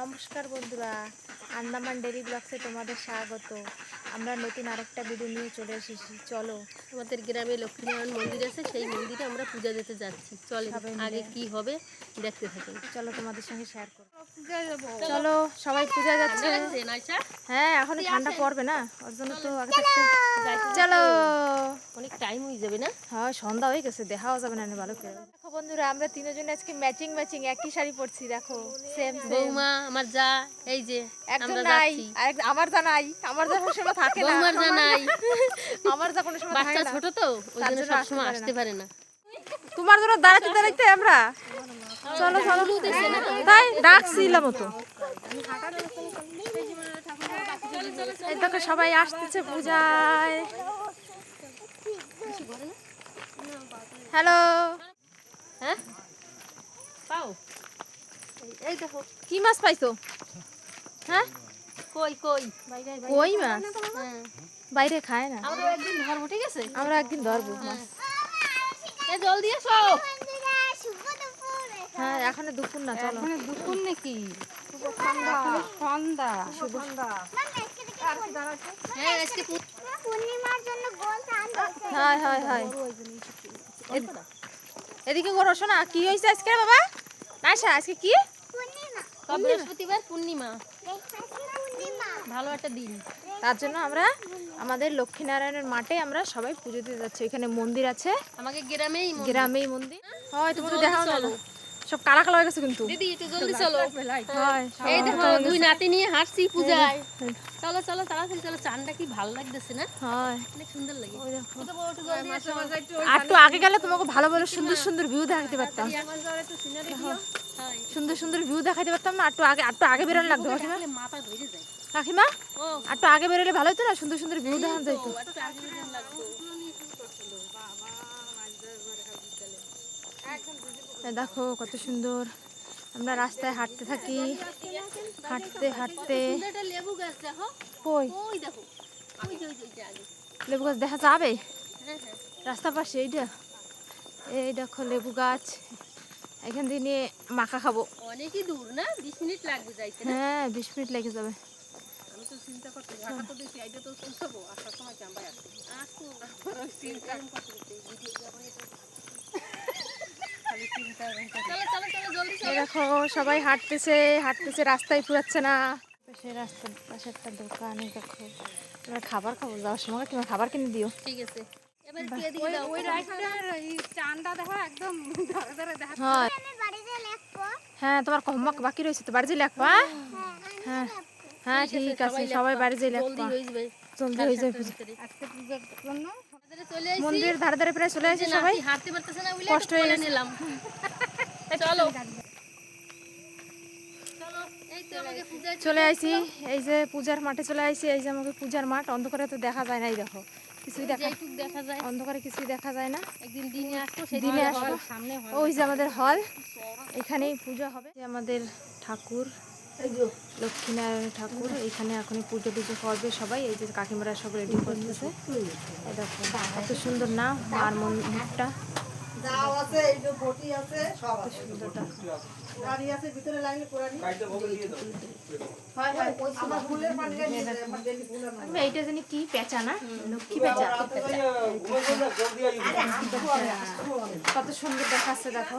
নমস্কার বন্ধুরা আন্দামান ডেলি ব্লগসে তোমাদের স্বাগত। আমরা নতুন আরেকটা ভিডিও নিয়ে চলে এসেছি চলো। আমাদের গ্রামে লক্ষ্মীনারায়ণ মন্দির আছে সেই মন্দিরে আমরা পূজা দিতে যাচ্ছি। চলো। আগে কি হবে দেখতে থাকি চলো তোমাদের সঙ্গে শেয়ার করো চলো সবাই পূজা যাচ্ছে। হ্যাঁ এখন ঠান্ডা পড়বে না ওর জন্য তো আগে থাকতে চলো। অনেক টাইম হয়ে যাবে না? হ্যাঁ সন্ধ্যা হয়ে গেছে দেখাও যাবে না ভালো করে। দেখো বন্ধুরা আমরা তিনজন আজকে ম্যাচিং ম্যাচিং একই শাড়ি পরছি দেখো। সেম সেম বৌমা আমার যা এই যে একজন নাই আমার যা নাই আমার যা থাকে না। বৌমার যা নাই। আমার যা কোনো সময় থাকে বাচ্চা না। ছোট তো ওই জন্য আসতে পারে আসতে পারে না। তোমার জন্য দাঁড়াতে দাঁড়াইতে আমরা। চলো চলো। তাই ডাকছিলাম তো। এই সবাই আসতেছে পূজায়। হ্যালো। হ্যাঁ? পাও। এই দেখো কি মাছ পাইছো? হ্যাঁ? কই কই? কই মাছ? হ্যাঁ। বাইরে খায় না। আমরা একদিন ধরবো ঠিক আছে? আমরা একদিন ধরবো মাছ। এই জলদি হ্যাঁ এখন দুপুর না চলো। দুপুর নাকি? হ্যাঁ আজকে পূর্ণিমার জন্য গোল হয় হয় হয়। এদিকে করো শোনা কি হয়েছে আজকে বাবা? না আজকে কি? পূর্ণিমা। বৃহস্পতিবার পূর্ণিমা। ভালো একটা দিন। তার জন্য আমরা আমাদের লক্ষ্মীনারায়ণের মাঠে আমরা সবাই পুজো দিতে যাচ্ছি। এখানে মন্দির আছে। আমাকে গ্রামেই গ্রামেই মন্দির। হয় তোমাকে দেখাও চলো। সব কালা কালা হয়ে গেছে কিন্তু? দিদি একটু জলদি চলো। এই দেখো দুই নাতি নিয়ে হাঁটছি পূজায়। চলো চলো তাড়াতাড়ি চলো চানটা কি ভালো লাগতেছে না? হয়। অনেক সুন্দর লাগে। আর একটু আগে গেলে তোমাকে ভালো ভালো সুন্দর সুন্দর ভিউ দেখাতে পারতাম। সুন্দর সুন্দর ভিউ দেখাতে পারতাম না আর একটু আগে আর একটু আগে বেরোনো লাগতো কাকিমা। মাথা ধরে যায়। কাকিমা আর একটু আগে বেরোলে ভালো হতো না সুন্দর সুন্দর ভিউ দেখানো যাইতো একটু আগে যেতে লাগতো এই দেখো কত সুন্দর। আমরা রাস্তায় হাঁটতে থাকি। হাঁটতে হাঁটতে। লেবু গাছ দেখো যাবে? রাস্তার পাশে এইটা? এই দেখো লেবু গাছ। এখান থেকে নিয়ে মাখা খাব। অনেকই দূর না? বিশ মিনিট লাগবে যাইতে হ্যাঁ বিশ মিনিট লেগে যাবে। চিন্তা দেখি সবাই হাঁটতেছে হাঁটতেছে রাস্তায় পুরাচ্ছে না। পাশে রাস্তার পাশে একটা দোকান দেখো তোমরা খাবার খাব যাওয়ার সময় তোমার খাবার কিনে দিও। ঠিক আছে। হয়। হ্যাঁ তোমার হোমওয়ার্ক বাকি রয়েছে তো বাড়ি যেয়ে লেখবা হ্যাঁ হ্যাঁ ঠিক আছে সবাই বাড়ি জলদি লেখবা জলদি হয়ে যাবে। পুজো। আজকে পূজার জন্য মন্দিরের ধারে ধারে প্রায় চলে আসে সবাই। হাঁটতে পারতেছে না কষ্ট হয়ে নিলাম। চলো। চলো আইছি। এই যে পূজার মাঠে চলে আইছি। এই যে আমাকে পূজার মাঠ। অন্ধকারে তো দেখা যায় না এই দেখো কিছুই দেখা যায়। অন্ধকারে কিছুই দেখা যায় না। একদিন দিনে আসব সেদিন দিনে আসব। সামনে ওই যে আমাদের হল। এখানেই পূজা হবে। আমাদের ঠাকুর। লক্ষ্মীনারায়ণ ঠাকুর এখানে এখন পুজো টুজো করবে সবাই। এই যে কাকিমারা সব রেডি করতেছে। দেখো কত সুন্দর না মার মন- মুখটা। হয় হয়। এইটা জানি কি পেঁচা না? লক্ষ্মী পেঁচা কত সুন্দর দেখাচ্ছে দেখো।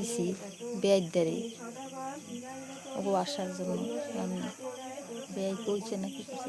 দিছি বেয়াইদারে ওগো আসার জন্য আমি বেয়াই কইছে নাকি কিছু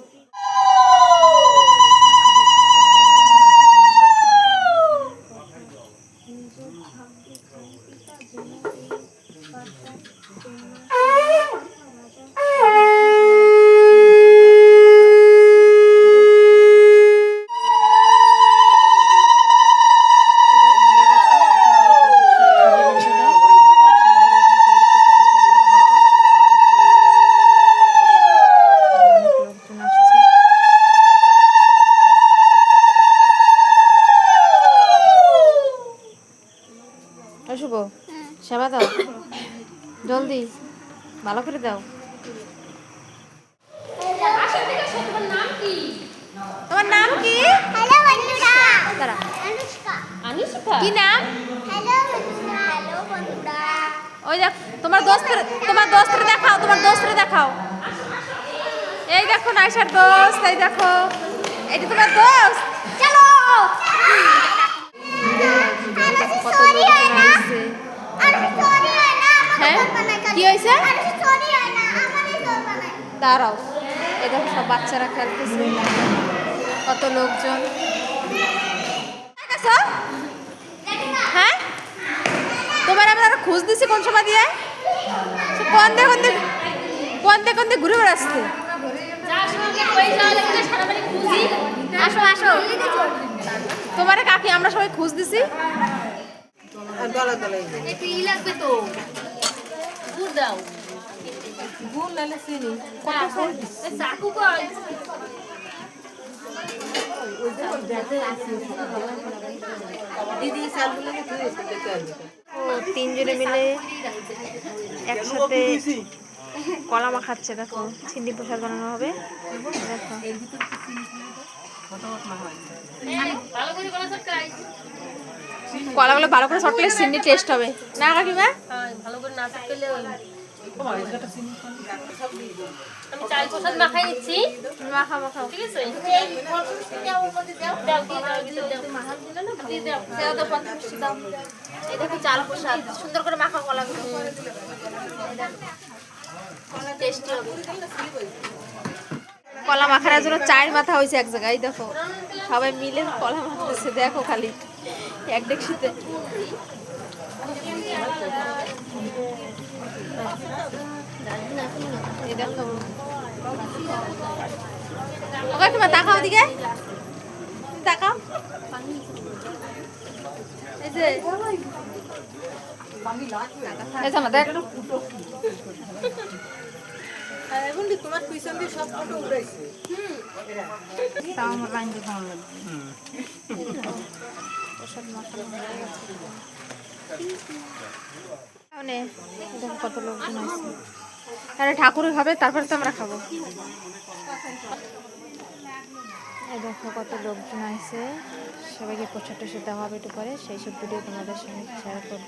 জলদি ভালো করে দাও। তোমার নাম কি? হ্যালো বন্ধুরা। দাঁড়া। অনুষ্কা কি নাম? হ্যালো বন্ধুরা। হ্যালো বন্ধুরা। ওই দেখ তোমার দোস্তের তোমার দোস্তের দেখাও তোমার দোস্তের দেখাও। এই দেখো নাইসার দোস্ত এই দেখো। এটা তোমার দোস্ত। চলো। কত হয়? কি হয়েছে? হয় দাঁড়াও দেখো সব বাচ্চারা খেলতেছে। কত লোকজন? হ্যাঁ? তোমার আমরা খোঁজ দিছি কোন সময় দিয়ে? কোন দিয়ে কোন দিয়ে কোন দিয়ে কোন দিয়ে ঘুরে বেড়াচ্ছে। আসো আসো। তোমারে কাকি আমরা সবাই খোঁজ দিছি। দলে দলে দিদি শালগুলো দেখতে আসবে ও তিনজনে মিলে একসাথে কলা মাখাচ্ছে দেখো। চিন্নি প্রসাদ বানানো হবে। দেখো। কলাগুলো ভালো করে শর্ট করলে চিনি টেস্ট হবে। না কাকিমা ভালো করে না আমি চাল প্রসাদ মাখাই মাখা ঠিক আছে? দেখো চাল প্রসাদ। সুন্দর করে মাখা কলাগুলো। টেস্টি হবে। কলা মাখার জন্য চায়ের মাথা হয়েছে এক জায়গায় দেখো। সবাই মিলে কলা মাখতেছে দেখো খালি। এক ডেকসিতে দেখো। তাকাও দিকে তাকাও এই যে। তোমার পিছন দিয়ে সব ফটো উঠাইছে তাও আমার লাইন দিয়ে ভালো লাগবে মানে, কত লোকজন আছে আরে ঠাকুর হবে তারপরে তো আমরা খাব। দেখো কত লোকজন আছে সবাইকে প্রসাদ টসাদ দেওয়া হবে একটু পরে। সেই সব ভিডিও তোমাদের সঙ্গে শেয়ার করব।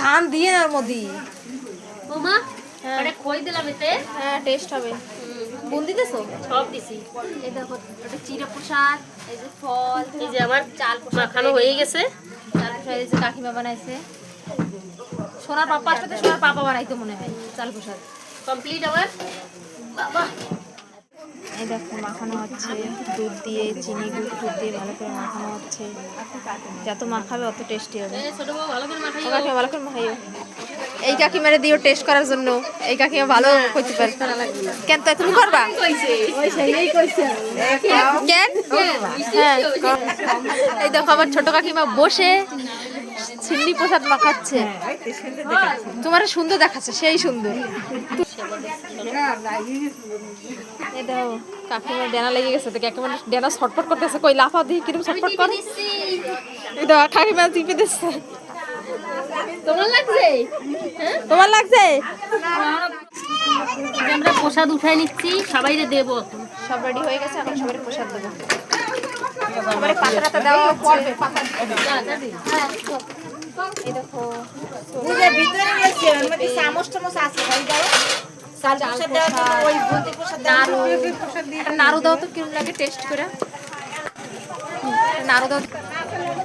ধান দিয়ে না ওর মধ্যে ওমা এটা খই দিলাম এতে। হ্যাঁ টেস্ট হবে। বুন্দি দিতেছো? সব দিছি। এই দেখো ওটা চিড়ে প্রসাদ এই যে ফল এই যে আমার চাল মাখানো হয়ে গেছে। চাল প্রসাদ এই যে কাকিমা বানাইছে। সোনার পাপার সাথে সোনার পাপা বানাইতো মনে হয় চাল প্রসাদ। কমপ্লিট আমার। বাবা এই দেখো মাখানো হচ্ছে দুধ দিয়ে চিনি গুড় টুধ দিয়ে ভালো করে মাখানো হচ্ছে। যত মাখাবে অত টেস্টি হবে কাকিমা ভালো করে মাখাইও। এই কাকিমারে দিও টেস্ট করার জন্য। এই কাকিমা ভালো করতে পারে। কেন তো তুমি করবা? কেন? হ্যাঁ। এই দেখো আমার ছোট কাকিমা বসে চিন্নি প্রসাদ মাখাচ্ছে। তোমার সুন্দর দেখাচ্ছে সেই সুন্দর। এই কাকিমার ডেনা লেগে গেছে তো কাকিমার ডেনা করতেছে। কই লাফা দিয়ে কিরম ছটফট করে। এই দেখো কাকিমা টিপে দিচ্ছে। তোমার লাগছে? তোমার লাগছে? আমরা প্রসাদ উঠাই নিচ্ছি সবাইরে দেবো। সব রেডি হয়ে গেছে এখন সবাই প্রসাদ দেবো। এবারে পাতাটা টাতা পড়বে পাতা এই দেখো ভিতরে গেছে ওর মধ্যে চামচ টামচ আছে ভাই দাও। নাড়ু। দাও তো কিরম লাগে টেস্ট করে। নাড়ু দাও।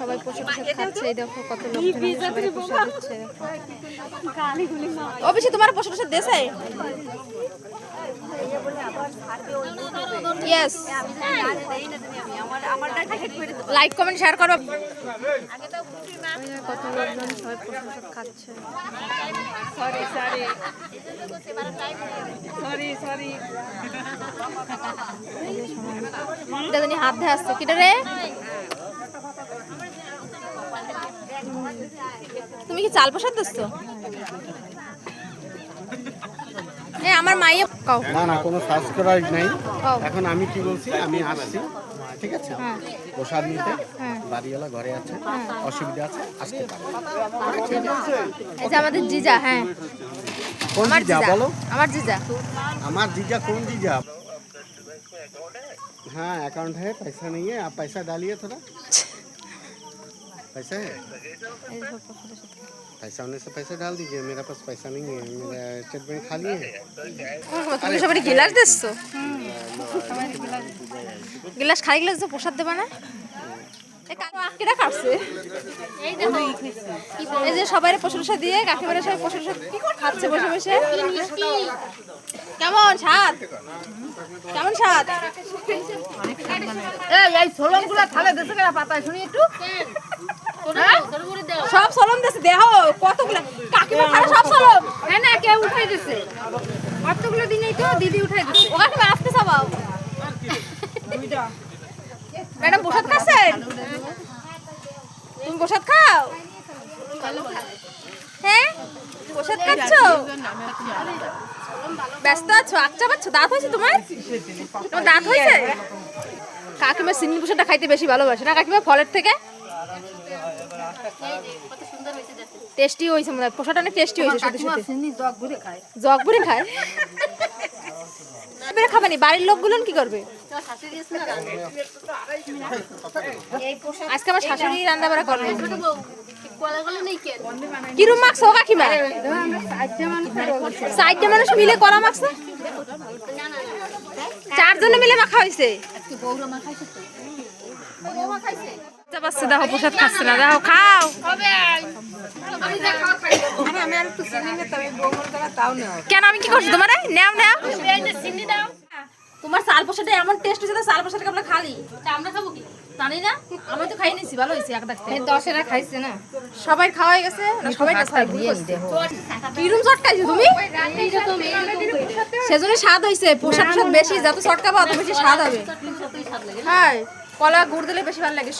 সবাই প্রসাদ প্রসাদ খাচ্ছে এই দেখো কত লোক সবাই প্রসাদ দিচ্ছে ও তোমার প্রসাদ দেছে ইয়েস লাইক কমেন্ট শেয়ার করো। কত লোকজন সবাই প্রসাদ প্রসাদ খাচ্ছে। এটা জানি হাত ধে আসছে। কিটা রে? তুমি কি চাল প্রসাদ দিচ্ছ এ আমার মাইয়ে কাও না না কোনো সাবস্ক্রাইব নাই ও। এখন আমি কি বলছি আমি আসছি ঠিক আছে হ্যাঁ। প্রসাদ নিতে হ্যাঁ। বাড়িওয়ালা ঘরে আছে অসুবিধা আছে আসতে পারে এই যে আমাদের জিজা হ্যাঁ কোন আমার জিজা জিজা বলো আমার জিজা আমার जीजा कौन जीजा हाँ अकाउंट है पैसा नहीं है आप पैसा डालिए थोड़ा पैसा है এই সব প্রসাদ প্রসাদ। पैसा होने से पैसा डाल दीजिए मेरा पास पैसा नहीं है मेरा स्टेट बैंक खाली है তুমি সবাই গিলাস দিচ্ছ গিলাস খালি গিলাস দিয়ে প্রসাদ দেবা না এ কাটছে? এই যে সবাই প্রশংসা দিয়ে কাকিমারা সবাই প্রশংসা খাচ্ছে বসে বসে? কেমন স্বাদ? কেমন স্বাদ? এই সোলনগুলো থালে দেশে কেনা পাতায় শুনি একটু। সব সলম দিছে দেহ কতগুলো? কাকিমা সব সলম? হ্যাঁ না উঠাই দিছে। কতগুলো দিনেই তো দিদি উঠাই দিছে। ও কাকিমা আসতে চাবাও। ম্যাডাম প্রসাদ খাচ্ছেন? তুমি প্রসাদ খাও? হ্যাঁ? প্রসাদ খাচ্ছ? ব্যস্ত আছো আচ্ছা পাচ্ছ দাঁত হয়েছে তোমার? তোমার দাঁত হয়েছে? কাকিমা সিন্নি প্রসাদটা খাইতে বেশি ভালোবাসে না কাকিমা ফলের থেকে? টেস্টি হয়েছে মনে হয়। প্রসাদটা অনেক টেস্টি হয়েছে জগ ঘুরে খায়। জগ ভরে খায়? খাবানি বাড়ির লোকগুলো কি করবে? আজকে আমার শাশুড়ি রান্না বাড়া কিরম মাখছো কাকিমা? চারটে মানুষ মিলে করা মাখছো? চারজনে মিলে মাখা হয়েছে? দেখো প্রসাদ খাচ্ছে না। দেখো খাও। আমি আর একটু চিনি নিতাম এই বৌমর দ্বারা তাও নেওয়া কেন আমি কি করছি তোমার? নেও নেও। চিনি দাও তোমার চাল প্রসাদটা এমন টেস্ট হয়েছে আমরা খালি। আমরা খাব কি? জানি না। আমি তো খাই নিছি ভালো হয়েছে এক দেখতে দশেরা খাইছে না। সবাই খাওয়া হয়ে গেছে না সবাই কিরম চটকাইছো তুমি? সেজন্য স্বাদ হয়েছে প্রসাদ বেশি যত চটকাবো অত বেশি স্বাদ হবে। হ্যাঁ কলা গুড় দিলে বেশি ভালো লাগে।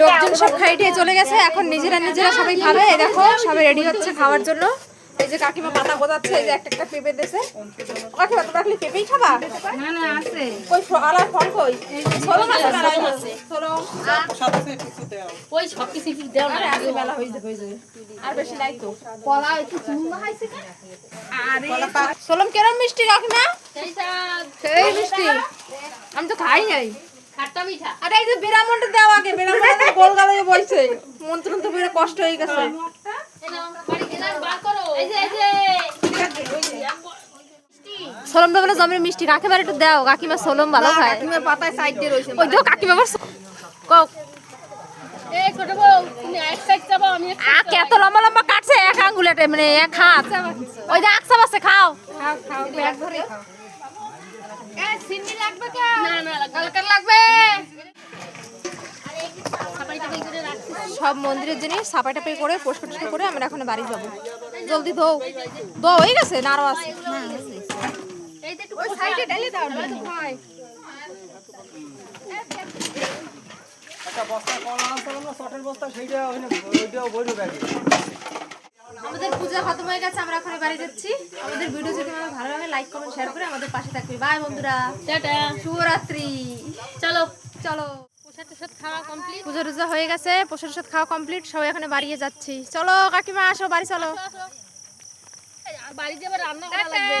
লোকজন সব খাই দিয়ে চলে গেছে এখন নিজেরা নিজেরা সবাই খাবে। দেখো সবাই রেডি হচ্ছে খাওয়ার জন্য। এই যে কাকিমা পাতা গোদাচ্ছে এই যে একটা একটা পেঁপে দিয়েছে। কাকিমা তোমরা খালি পেঁপেই খাবা? না না আছে। কই ফল আর ফল কই? আছে মেলায় আছে। সোলং ওই সব কিছু একটু দেও না আরে আছে মেলা হয়ে যাবে আর বেশি নাই তো। কলা একটু চুমা খাইছে কেন? সোলম কেরম মিষ্টি কাকিমা? সেই মিষ্টি। আমি তো খাই নাই। আরে এই যে বিরামনটা আগে বিরামনটা গোল গালে তো বেরে কষ্ট হয়ে গেছে। সোলম জমির মিষ্টি কাকিমার একটু দাও কাকিমা সোলম ভালো খায়। কাকিমার পাতায় সাইড দিয়ে রয়েছে ওই দেখো কাকিমা আবার সো- কও। এই ছোট বউ, তুমি এক side চাপাও, আমি এক আ কত লম্বা লম্বা কাটছে? এক আঙ্গুলেটে মানে এক হাত। ওই যে আকসাব আছে খাও। করে রাখছি। সব মন্দিরের জিনিস সাপাই টাপাই করে টরিষ্কার করে আমরা এখন বাড়ি যাব। জলদি ধো। ধো হয়ে গেছে না আরও আছে এই যে একটু ওই সাইডে ঢেলে দাও নয়তো ভয়। আমাদের পূজা খতম হয়ে গেছে আমরা এখন বাড়ি যাচ্ছি। আমাদের ভিডিও যদি আমাদের ভালো লাগে লাইক কমেন্ট শেয়ার করে আমাদের পাশে থাকবে। বাই বন্ধুরা। টাটা। শুভরাত্রি। চলো। চলো। প্রসাদ টসাদ খাওয়া কমপ্লিট পুজো টুজো হয়ে গেছে প্রসাদ টসাদ খাওয়া কমপ্লিট সবাই এখানে বাড়িয়ে যাচ্ছি। চলো কাকিমা আসো বাড়ি চলো। বাড়ি যাবার রান্না করা লাগবে?